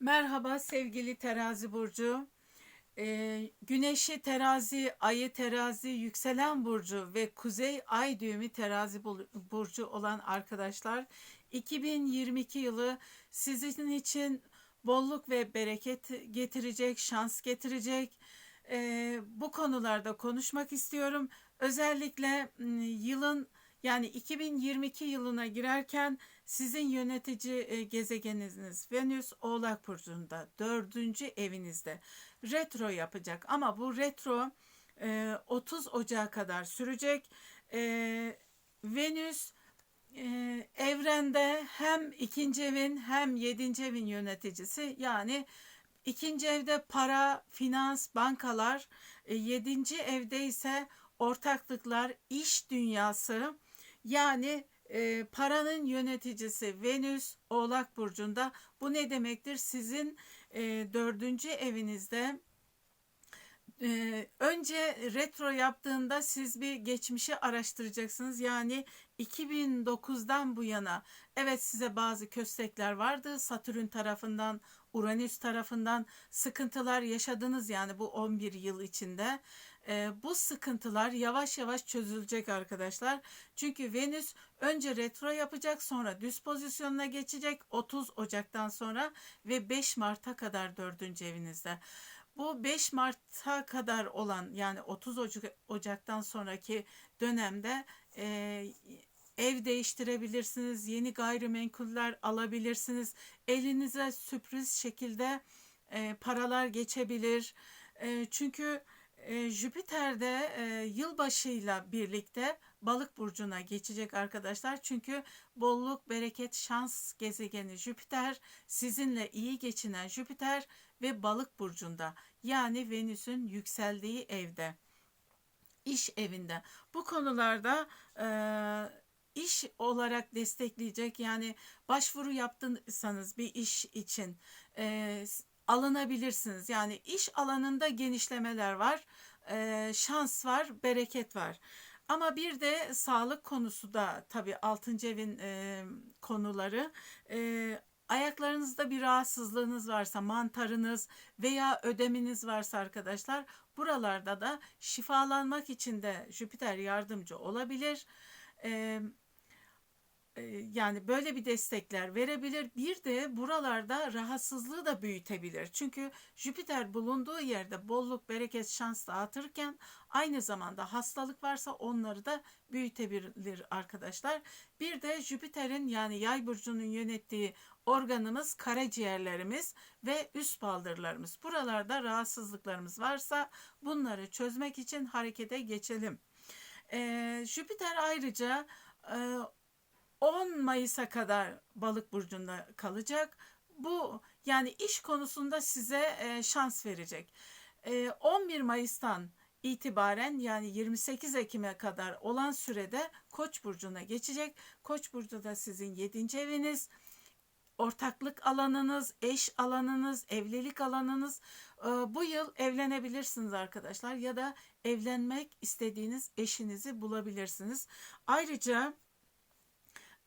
Merhaba sevgili terazi burcu. Ee, güneşi terazi, ayı terazi, yükselen burcu ve kuzey ay düğümü terazi burcu olan arkadaşlar 2022 yılı sizin için bolluk ve bereket getirecek, şans getirecek. Ee, bu konularda konuşmak istiyorum. Özellikle m, yılın yani 2022 yılına girerken sizin yönetici e, gezegeniniz Venüs Oğlak Burcu'nda dördüncü evinizde retro yapacak ama bu retro e, 30 Ocağı kadar sürecek. E, Venüs e, evrende hem ikinci evin hem yedinci evin yöneticisi yani ikinci evde para, finans, bankalar, e, yedinci evde ise ortaklıklar, iş dünyası yani e, paranın yöneticisi Venüs Oğlak Burcu'nda. Bu ne demektir? Sizin e, dördüncü evinizde e, önce retro yaptığında siz bir geçmişi araştıracaksınız. Yani 2009'dan bu yana evet size bazı köstekler vardı. Satürn tarafından, Uranüs tarafından sıkıntılar yaşadınız yani bu 11 yıl içinde. E, bu sıkıntılar yavaş yavaş çözülecek arkadaşlar. Çünkü Venüs önce retro yapacak sonra düz pozisyonuna geçecek 30 Ocak'tan sonra ve 5 Mart'a kadar 4. evinizde. Bu 5 Mart'a kadar olan yani 30 Ocak, Ocak'tan sonraki dönemde e, ev değiştirebilirsiniz, yeni gayrimenkuller alabilirsiniz. Elinize sürpriz şekilde e, paralar geçebilir. E, çünkü e, Jüpiter de e, yılbaşıyla birlikte balık burcuna geçecek arkadaşlar. Çünkü bolluk, bereket, şans gezegeni Jüpiter sizinle iyi geçinen Jüpiter ve balık burcunda yani Venüs'ün yükseldiği evde iş evinde bu konularda e, iş olarak destekleyecek yani başvuru yaptıysanız bir iş için e, alınabilirsiniz yani iş alanında genişlemeler var e, şans var bereket var ama bir de sağlık konusu da tabii 6. evin e, konuları e, ayaklarınızda bir rahatsızlığınız varsa, mantarınız veya ödeminiz varsa arkadaşlar buralarda da şifalanmak için de Jüpiter yardımcı olabilir. Ee, e, yani böyle bir destekler verebilir. Bir de buralarda rahatsızlığı da büyütebilir. Çünkü Jüpiter bulunduğu yerde bolluk, bereket, şans dağıtırken aynı zamanda hastalık varsa onları da büyütebilir arkadaşlar. Bir de Jüpiter'in yani yay burcunun yönettiği organımız karaciğerlerimiz ve üst baldırlarımız. Buralarda rahatsızlıklarımız varsa bunları çözmek için harekete geçelim. Ee, Jüpiter ayrıca e, 10 Mayıs'a kadar balık burcunda kalacak. Bu yani iş konusunda size e, şans verecek. E, 11 Mayıs'tan itibaren yani 28 Ekim'e kadar olan sürede Koç burcuna geçecek. Koç burcu da sizin 7. eviniz ortaklık alanınız, eş alanınız, evlilik alanınız. Ee, bu yıl evlenebilirsiniz arkadaşlar ya da evlenmek istediğiniz eşinizi bulabilirsiniz. Ayrıca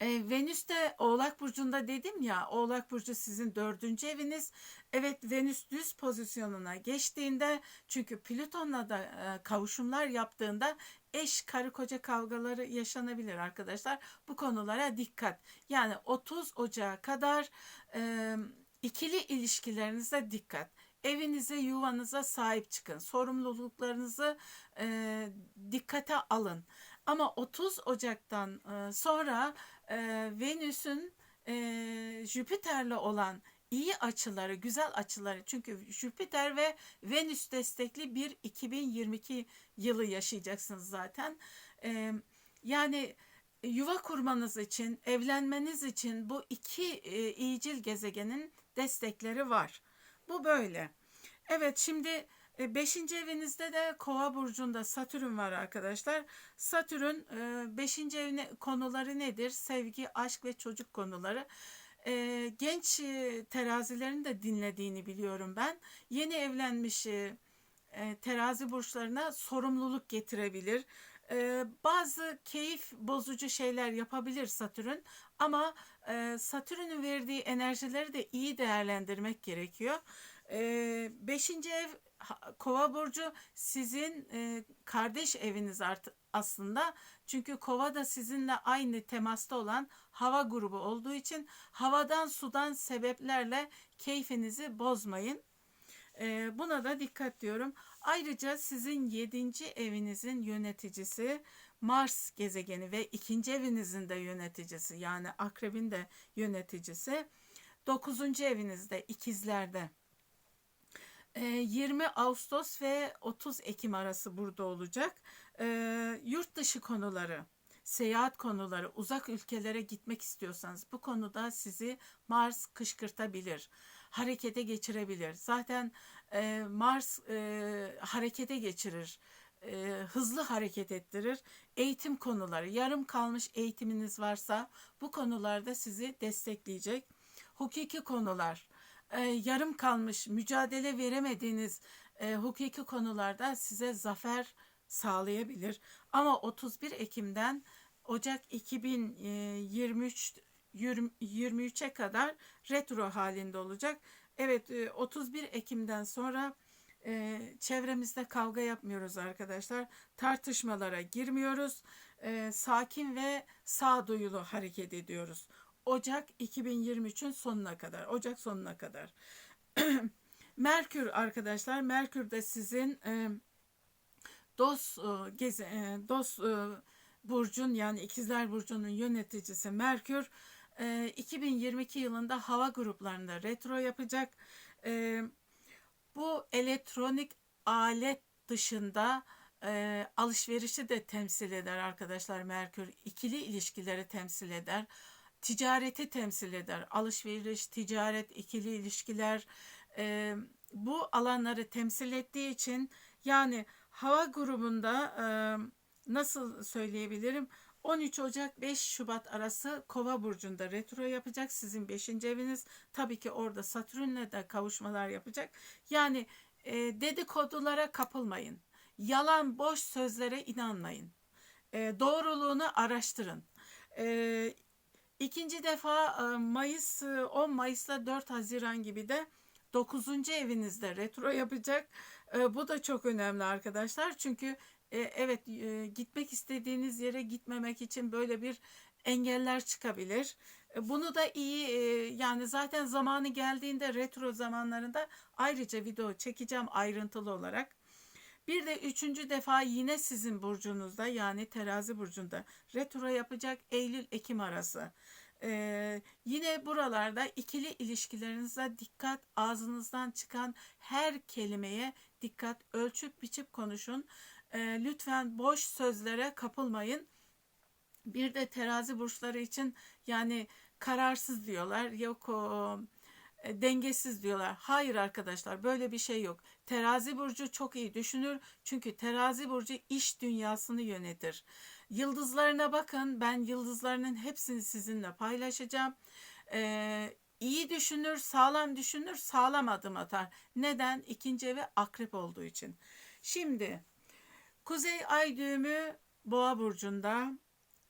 e, Venüs de Oğlak Burcu'nda dedim ya Oğlak Burcu sizin dördüncü eviniz. Evet Venüs düz pozisyonuna geçtiğinde çünkü Plüton'la da e, kavuşumlar yaptığında eş karı koca kavgaları yaşanabilir arkadaşlar. Bu konulara dikkat. Yani 30 Ocağı kadar e, ikili ilişkilerinize dikkat. Evinize, yuvanıza sahip çıkın. Sorumluluklarınızı e, dikkate alın. Ama 30 Ocak'tan e, sonra e, Venüs'ün e, Jüpiter'le olan iyi açıları, güzel açıları çünkü Jüpiter ve Venüs destekli bir 2022 yılı yaşayacaksınız zaten. Yani yuva kurmanız için, evlenmeniz için bu iki iyicil gezegenin destekleri var. Bu böyle. Evet şimdi 5. evinizde de Kova burcunda Satürn var arkadaşlar. Satürn 5. evin konuları nedir? Sevgi, aşk ve çocuk konuları. E, Genç e, terazilerin de dinlediğini biliyorum ben. Yeni evlenmiş e, e, terazi burçlarına sorumluluk getirebilir. Ee, bazı keyif bozucu şeyler yapabilir Satürn ama e, Satürn'ün verdiği enerjileri de iyi değerlendirmek gerekiyor. Ee, beşinci ev Kova burcu sizin e, kardeş eviniz artık aslında. Çünkü Kova da sizinle aynı temasta olan hava grubu olduğu için havadan sudan sebeplerle keyfinizi bozmayın. Ee, buna da dikkat diyorum. Ayrıca sizin 7. evinizin yöneticisi Mars gezegeni ve ikinci evinizin de yöneticisi yani akrebin de yöneticisi 9. evinizde ikizlerde. Ee, 20 Ağustos ve 30 Ekim arası burada olacak. Ee, yurt dışı konuları, seyahat konuları, uzak ülkelere gitmek istiyorsanız bu konuda sizi Mars kışkırtabilir, harekete geçirebilir. Zaten e, Mars e, harekete geçirir, e, hızlı hareket ettirir. Eğitim konuları, yarım kalmış eğitiminiz varsa bu konularda sizi destekleyecek. Hukuki konular, e, yarım kalmış, mücadele veremediğiniz e, hukuki konularda size zafer sağlayabilir. Ama 31 Ekim'den Ocak 2023 23'e kadar retro halinde olacak. Evet e, 31 Ekim'den sonra e, çevremizde kavga yapmıyoruz arkadaşlar. Tartışmalara girmiyoruz. E, sakin ve sağduyulu hareket ediyoruz. Ocak 2023'ün sonuna kadar, Ocak sonuna kadar. Merkür arkadaşlar, Merkür de sizin e, dost e, geze, e, dost e, burcun yani ikizler burcunun yöneticisi Merkür e, 2022 yılında hava gruplarında retro yapacak. E, bu elektronik alet dışında e, alışverişi de temsil eder arkadaşlar Merkür. ikili ilişkileri temsil eder ticareti temsil eder. Alışveriş, ticaret, ikili ilişkiler e, bu alanları temsil ettiği için yani hava grubunda e, nasıl söyleyebilirim? 13 Ocak 5 Şubat arası Kova burcunda retro yapacak sizin 5. eviniz. Tabii ki orada Satürn'le de kavuşmalar yapacak. Yani e, dedikodulara kapılmayın. Yalan boş sözlere inanmayın. E, doğruluğunu araştırın. E, İkinci defa e, Mayıs 10 Mayıs'la 4 Haziran gibi de 9. evinizde retro yapacak. E, bu da çok önemli arkadaşlar. Çünkü e, evet gitmek istediğiniz yere gitmemek için böyle bir engeller çıkabilir. Bunu da iyi yani zaten zamanı geldiğinde retro zamanlarında ayrıca video çekeceğim ayrıntılı olarak. Bir de üçüncü defa yine sizin burcunuzda yani terazi burcunda retro yapacak Eylül-Ekim arası. Ee, yine buralarda ikili ilişkilerinize dikkat, ağzınızdan çıkan her kelimeye dikkat, ölçüp biçip konuşun. Ee, lütfen boş sözlere kapılmayın. Bir de terazi burçları için yani kararsız diyorlar. Yok o dengesiz diyorlar. Hayır arkadaşlar böyle bir şey yok. Terazi burcu çok iyi düşünür. Çünkü terazi burcu iş dünyasını yönetir. Yıldızlarına bakın. Ben yıldızlarının hepsini sizinle paylaşacağım. Ee, iyi düşünür, sağlam düşünür, sağlam adım atar. Neden? İkinci evi akrep olduğu için. Şimdi Kuzey Ay düğümü Boğa burcunda,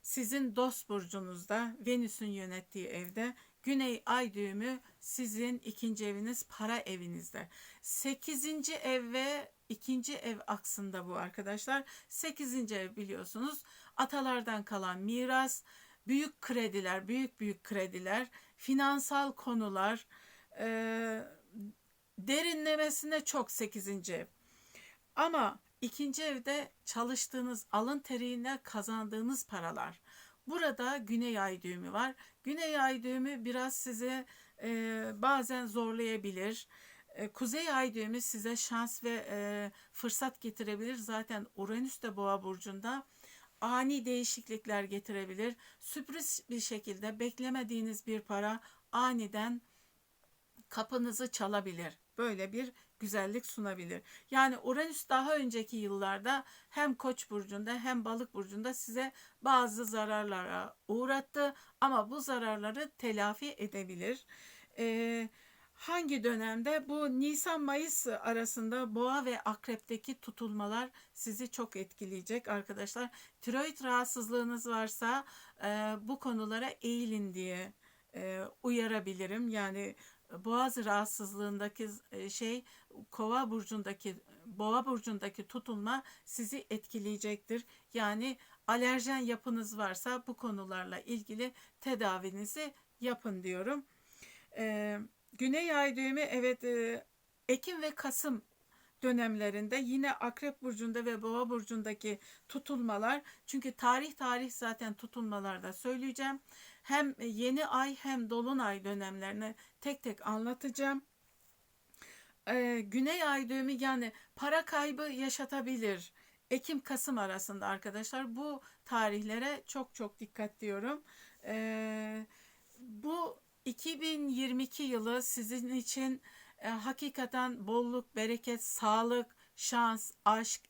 sizin dost burcunuzda, Venüs'ün yönettiği evde Güney ay düğümü sizin ikinci eviniz para evinizde. Sekizinci ev ve ikinci ev aksında bu arkadaşlar. Sekizinci ev biliyorsunuz atalardan kalan miras, büyük krediler, büyük büyük krediler, finansal konular, e, derinlemesine çok sekizinci ev. Ama ikinci evde çalıştığınız alın teriyle kazandığınız paralar. Burada güney ay düğümü var. Güney ay düğümü biraz size e, bazen zorlayabilir. E, kuzey ay düğümü size şans ve e, fırsat getirebilir. Zaten Uranüs de boğa burcunda ani değişiklikler getirebilir. Sürpriz bir şekilde beklemediğiniz bir para aniden kapınızı çalabilir. Böyle bir güzellik sunabilir. Yani Uranüs daha önceki yıllarda hem Koç burcunda hem Balık burcunda size bazı zararlara uğrattı ama bu zararları telafi edebilir. Ee, hangi dönemde bu Nisan-Mayıs arasında boğa ve akrepteki tutulmalar sizi çok etkileyecek arkadaşlar. Tiroid rahatsızlığınız varsa e, bu konulara eğilin diye e, uyarabilirim. Yani boğaz rahatsızlığındaki e, şey kova burcundaki boğa burcundaki tutulma sizi etkileyecektir. Yani alerjen yapınız varsa bu konularla ilgili tedavinizi yapın diyorum. Ee, Güney ay düğümü evet e, Ekim ve Kasım dönemlerinde yine Akrep burcunda ve Boğa burcundaki tutulmalar çünkü tarih tarih zaten tutulmalarda söyleyeceğim. Hem yeni ay hem dolunay dönemlerini tek tek anlatacağım. Ee, Güney ay düğümü yani para kaybı yaşatabilir. Ekim Kasım arasında arkadaşlar bu tarihlere çok çok dikkat diyorum. Ee, bu 2022 yılı sizin için e, hakikaten bolluk, bereket, sağlık, şans, aşk,